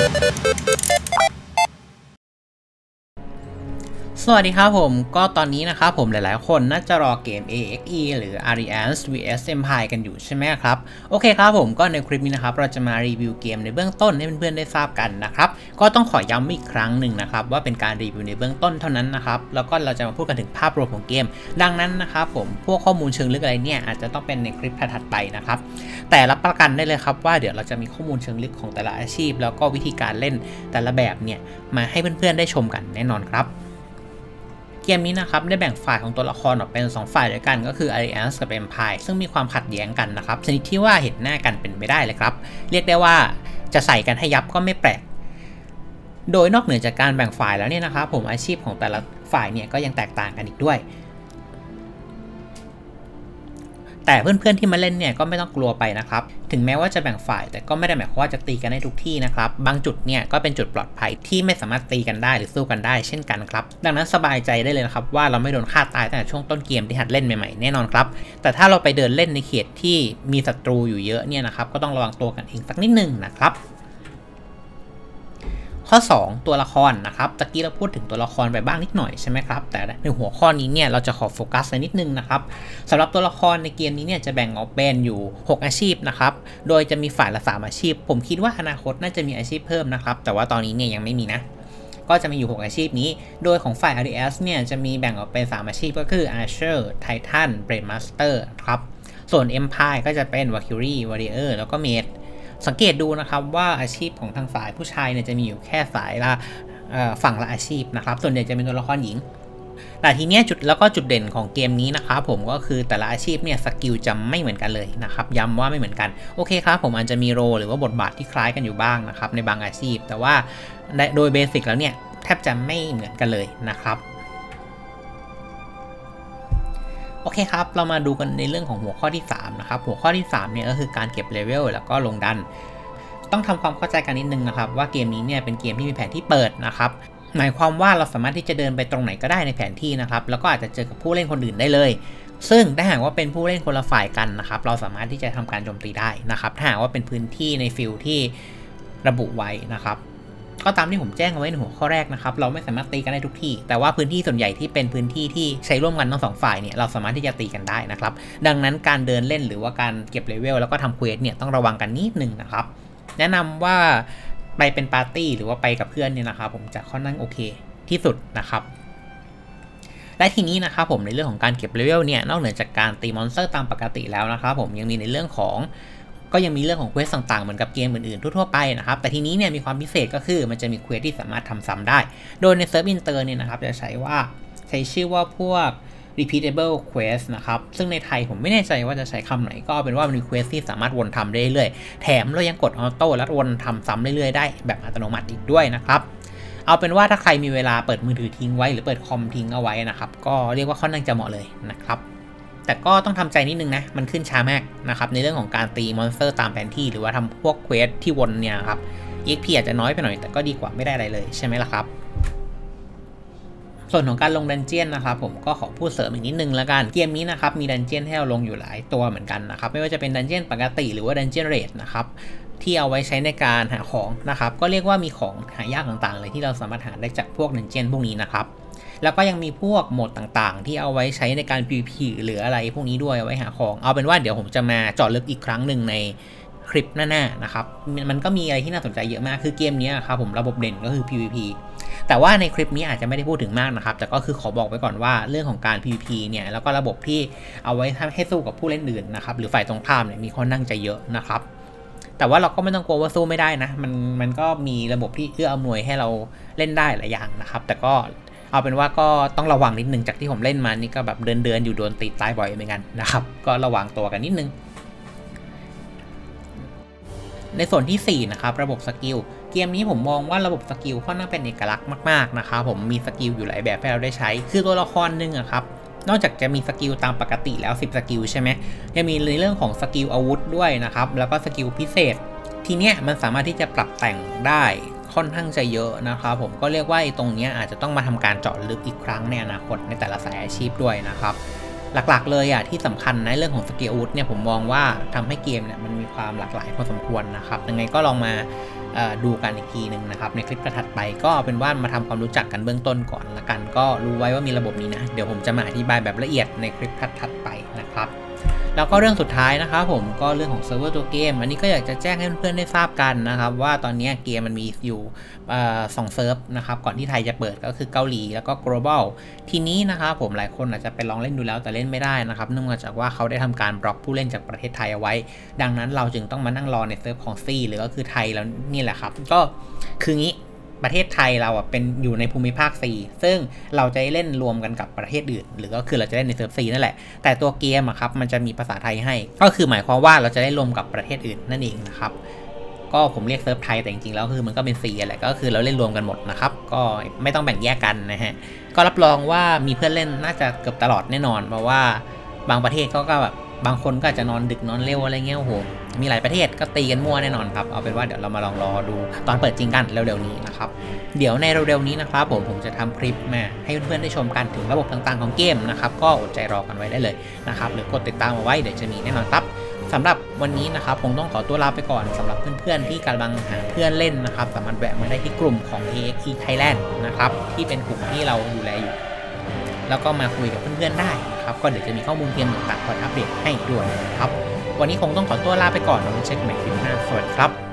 Thank you. สวัสดีครับผมก็ตอนนี้นะครับผมหลายๆ คนน่าจะรอเกม AXE หรือ Alliance vs Empire กันอยู่ใช่ไหมครับ โอเคครับผมก็ในคลิปนี้นะครับ เราจะมารีวิวเกมในเบื้องต้นให้เพื่อนๆได้ทราบกันนะครับ ก็ต้องขอย้ำอีกครั้งหนึ่งนะครับ ว่าเป็นการรีวิวในเบื้องต้นเท่านั้นนะครับ แล้วก็เราจะมาพูดกันถึงภาพรวมของเกม ดังนั้นนะครับผมพวกข้อมูลเชิงลึกอะไรเนี่ยอาจจะต้องเป็นในคลิปถัดๆไปนะครับแต่รับประกันได้เลยครับว่าเดี๋ยวเราจะมีข้อมูลเชิงลึกของแต่ละอาชีพ แล้วก็วิธีการเล่นแต่ละแบบเนี่ยมาให้เพื่อนๆได้ชมกันแน่นอนครับ เกมนี้นะครับได้แบ่งฝ่ายของตัวละครออกเป็น 2 ฝ่ายด้วยกันก็คือ Alliance กับ Empire ซึ่งมีความขัดแย้งกันนะครับชนิดที่ว่าเห็นหน้ากันเป็นไม่ได้เลยครับ เรียกได้ว่าจะใส่กันให้ยับก็ไม่แปลก โดยนอกเหนือจากการแบ่งฝ่ายแล้วเนี่ยนะครับผมอาชีพของแต่ละฝ่ายเนี่ยก็ยังแตกต่างกันอีกด้วย แต่เพื่อนๆที่มาเล่นเนี่ยก็ไม่ต้องกลัวไปนะครับ ถึงแม้ว่าจะแบ่งฝ่าย แต่ก็ไม่ได้หมายความว่าจะตีกันได้ทุกที่นะครับ บางจุดเนี่ยก็เป็นจุดปลอดภัยที่ไม่สามารถตีกันได้หรือสู้กันได้เช่นกันครับ ดังนั้นสบายใจได้เลยนะครับว่าเราไม่โดนฆ่าตายตั้งแต่ช่วงต้นเกมที่หัดเล่นใหม่ๆแน่นอนครับ แต่ถ้าเราไปเดินเล่นในเขตที่มีศัตรูอยู่เยอะเนี่ยนะครับก็ต้องระวังตัวกันเองสักนิดนึงนะครับ ข้อ 2 ตัวละครนะครับตะกี้เราพูดถึงตัวละครไปบ้างนิดหน่อยใช่ไหมครับแต่ในหัวข้อนี้เนี่ยเราจะขอโฟกัสนิดนึงนะครับสำหรับตัวละครในเกมนี้เนี่ยจะแบ่งออกเป็นอยู่ 6 อาชีพนะครับโดยจะมีฝ่ายละ3อาชีพ ผมคิดว่าอนาคตน่าจะมีอาชีพเพิ่มนะครับแต่ว่าตอนนี้เนี่ยยังไม่มีนะก็จะมีอยู่ 6 อาชีพนี้ โดยของฝ่าย RDS เนี่ยจะมีแบ่งออกเป็น 3 อาชีพก็คือ Archer Titan Brain Master ครับ ส่วน Empire ก็จะเป็น Valkyrie Warrior แล้วก็ Mage สังเกตดูนะครับว่าอาชีพของทางฝ่ายผู้ชายเนี่ยจะมีอยู่แค่สายละฝั่งละอาชีพนะครับ ส่วนใหญ่จะเป็นตัวละครหญิง แต่ทีเนี้ยจุดแล้วก็จุดเด่นของเกมนี้นะครับผมก็คือแต่ละอาชีพเนี่ยสกิลจะไม่เหมือนกันเลยนะครับย้ำว่าไม่เหมือนกันโอเคครับผมอาจจะมีโรหรือว่าบทบาทที่คล้ายกันอยู่บ้างนะครับในบางอาชีพ แต่ว่าโดยเบสิกแล้วเนี่ยแทบจะไม่เหมือนกันเลยนะครับ โอเคครับ เรามาดูกันในเรื่องของหัวข้อที่ 3 นะครับ หัวข้อที่ 3 เนี่ยก็คือการเก็บเลเวลแล้วก็ลงดัน ต้องทำความเข้าใจกันนิดนึงนะครับ ว่าเกมนี้เนี่ยเป็นเกมที่มีแผนที่เปิดนะครับหมายความว่าเราสามารถที่จะเดินไปตรงไหนก็ได้ในแผนที่นะครับ แล้วก็อาจจะเจอกับผู้เล่นคนอื่นได้เลย ซึ่งถ้าหากว่าเป็นผู้เล่นคนละฝ่ายกันนะครับ เราสามารถที่จะทำการโจมตีได้นะครับ ถ้าหากว่าเป็นพื้นที่ในฟิลที่ระบุไว้นะครับ ก็ตามที่ผมแจ้งเอาไว้ในหัวข้อแรกนะครับ เราไม่สามารถตีกันได้ทุกที่ แต่ว่าพื้นที่ส่วนใหญ่ที่เป็นพื้นที่ที่ใช้ร่วมกันทั้งสองฝ่ายเนี่ยเราสามารถที่จะตีกันได้นะครับ ดังนั้นการเดินเล่นหรือว่าการเก็บเลเวลแล้วก็ทำเควสเนี่ยต้องระวังกันนิดนึงนะครับ แนะนำว่าไปเป็นปาร์ตี้หรือว่าไปกับเพื่อนเนี่ยนะครับผมจะค่อนข้างโอเคที่สุดนะครับและทีนี้นะครับผมในเรื่องของการเก็บเลเวลเนี่ยนอกเหนือจากการตีมอนสเตอร์ตามปกติแล้วนะครับผมยังมีในเรื่องของ ก็ยังมีเรื่องของเควสต่างๆ เหมือนกับเกมอื่นๆ ทั่วๆไปนะครับ แต่ทีนี้เนี่ยมีความพิเศษก็คือมันจะมีเควสที่สามารถทำซ้ำได้ โดยในเซิร์ฟอินเตอร์เนี่ยนะครับจะใช้ว่าใช้ชื่อว่าพวก repeatable quest นะครับ ซึ่งในไทยผมไม่แน่ใจว่าจะใช้คำไหน ก็เป็นว่ามันมีเควสที่สามารถวนทำได้เรื่อยๆ แถมเรายังกดออโต้แล้ววนทำซ้ำเรื่อยๆ ได้แบบอัตโนมัติอีกด้วยนะครับ เอาเป็นว่าถ้าใครมีเวลาเปิดมือถือทิ้งไว้ หรือเปิดคอมทิ้งเอาไว้นะครับ ก็เรียกว่าค่อนข้างจะเหมาะเลยนะครับ แต่ก็ต้องทำใจนิดนึงนะ มันขึ้นช้ามากนะครับ ในเรื่องของการตีมอนสเตอร์ตามแผนที่ หรือว่าทำพวกเควสที่วนเนี่ยครับ EXP อาจจะน้อยไปหน่อย แต่ก็ดีกว่าไม่ได้อะไรเลยใช่ไหมล่ะครับ ส่วนของการลงดันเจียนนะครับผมก็ขอพูดเสริมอีกนิดนึงแล้วกัน เกมนี้นะครับมีดันเจียนให้เราลงอยู่หลายตัวเหมือนกันนะครับ ไม่ว่าจะเป็นดันเจียนปกติหรือว่าดันเจียนเรทนะครับที่เอาไว้ใช้ในการหาของนะครับ ก็เรียกว่ามีของหายากต่างๆ เลยที่เราสามารถหาได้จากพวกดันเจียนพวกนี้นะครับ แล้วก็ยังมีพวกโหมดต่างๆ ที่เอาไว้ใช้ในการ PVP หรืออะไรพวกนี้ด้วยเอาไว้หาของ เอาเป็นว่าเดี๋ยวผมจะมาเจาะลึกอีกครั้งหนึ่งในคลิปหน้าๆนะครับ มันก็มีอะไรที่น่าสนใจเยอะมาก คือเกมนี้ครับผมระบบเด่นก็คือ PVP แต่ว่าในคลิปนี้อาจจะไม่ได้พูดถึงมากนะครับ แต่ก็คือขอบอกไว้ก่อนว่าเรื่องของการ PVP เนี่ย แล้วก็ระบบที่เอาไว้ให้สู้กับผู้เล่นอื่นนะครับ หรือฝ่ายตรงข้ามเนี่ยมีค่อนข้างจเยอะนะครับ แต่ว่าเราก็ไม่ต้องกลัวว่าสู้ไม่ได้นะ มันมันก็มีระบบที่เอื้ออำนวยให้เราเล่นได้หลายอย่างนะครับ แต่ก็ เอาเป็นว่าก็ต้องระวังนิดนึงจากที่ผมเล่นมานี่ก็แบบเดินเดินอยู่โดนตีตายบ่อยเหมือนกันนะครับ ก็ระวังตัวกันนิดนึง ในส่วนที่ 4 นะครับ ระบบสกิลเกมนี้ผมมองว่าระบบสกิลค่อนข้างเป็นเอกลักษณ์มากๆนะครับผมมีสกิลอยู่หลายแบบให้เราได้ใช้ คือตัวละครหนึ่งอะครับนอกจากจะมีสกิลตามปกติแล้ว 10 สกิลใช่ไหมยังมีในเรื่องของสกิลอาวุธด้วยนะครับ แล้วก็สกิลพิเศษ ทีเนี้ยมันสามารถที่จะปรับแต่งได้ ค่อนข้างจะเยอะนะครับผมก็เรียกว่าตรงนี้อาจจะต้องมาทำการเจาะลึกอีกครั้งในอนาคตในแต่ละสายอาชีพด้วยนะครับ หลักๆเลยอะที่สำคัญในเรื่องของสกิลอาวุธเนี่ยผมมองว่าทำให้เกมเนี่ยมันมีความหลากหลายพอสมควรนะครับยังไงก็ลองมาดูกันอีกทีหนึ่งนะครับ ในคลิปถัดไปก็เป็นว่ามาทำความรู้จักกันเบื้องต้นก่อนละกัน ก็รู้ไว้ว่ามีระบบนี้นะ เดี๋ยวผมจะมาอธิบายแบบละเอียดในคลิปถัดๆไปนะครับ แล้วก็เรื่องสุดท้ายนะครับผมก็เรื่องของเซิร์ฟเวอร์ตัวเกม อันนี้ก็อยากจะแจ้งให้เพื่อนๆได้ทราบกันนะครับว่าตอนนี้เกมมันมีอยู่สองเซิร์ฟนะครับก่อนที่ไทยจะเปิดก็คือเกาหลีแล้วก็ global ทีนี้นะครับผมหลายคนอาจจะไปลองเล่นดูแล้วแต่เล่นไม่ได้นะครับเนื่องจากว่าเขาได้ทำการบล็อกผู้เล่นจากประเทศไทยเอาไว้ ดังนั้นเราจึงต้องมานั่งรอในเซิร์ฟของซีหรือก็คือไทยแล้วนี่แหละครับก็คืองี้ ประเทศไทยเราอะเป็นอยู่ในภูมิภาค C ซึ่งเราจะเล่นรวมกันกับประเทศอื่น หรือก็คือเราจะเล่นในเซิร์ฟ C นั่นแหละ แต่ตัวเกมอะครับมันจะมีภาษาไทยให้ ก็คือหมายความว่าเราจะได้รวมกับประเทศอื่นนั่นเองนะครับก็ผมเรียกเซิร์ฟไทยแต่จริงๆแล้วคือมันก็เป็น C แหละก็คือเราเล่นรวมกันหมดนะครับ ก็ไม่ต้องแบ่งแยกกันนะฮะก็รับรองว่ามีเพื่อนเล่นน่าจะเกือบตลอดแน่นอน เพราะว่าบางประเทศเขาก็แบบ บางคนก็อาจจะนอนดึกนอนเร็วอะไรเงี้ยโอ้โหมีหลายประเทศก็ตีกันมั่วแน่นอนครับเอาเป็นว่าเดี๋ยวเรามาลองรอดูตอนเปิดจริงกันเร็วๆนี้นะครับเดี๋ยวในเร็วๆนี้นะครับผมผมจะทำคลิปมาให้เพื่อนๆได้ชมกันถึงระบบต่างๆของเกมนะครับก็อดใจรอกันไว้ได้เลยนะครับหรือกดติดตามเอาไว้เดี๋ยวจะมีแน่นอนครับสำหรับวันนี้นะครับผมต้องขอตัวลาไปก่อนสำหรับเพื่อนๆที่กำลังหาเพื่อนเล่นนะครับ สามารถแวะมาได้ที่กลุ่มของ AXE Thailand นะครับที่เป็นกลุ่มที่เราดูแลอยู่ แล้วก็มาคุยกับเพื่อนๆได้ นะครับ ก็เดี๋ยวจะมีข้อมูลเพียงต่างๆคอยอัปเดตให้ด้วยนะครับ วันนี้คงต้องขอตัวลาไปก่อนเราเช็คใหม่คลิปหน้าสวัสดีครับ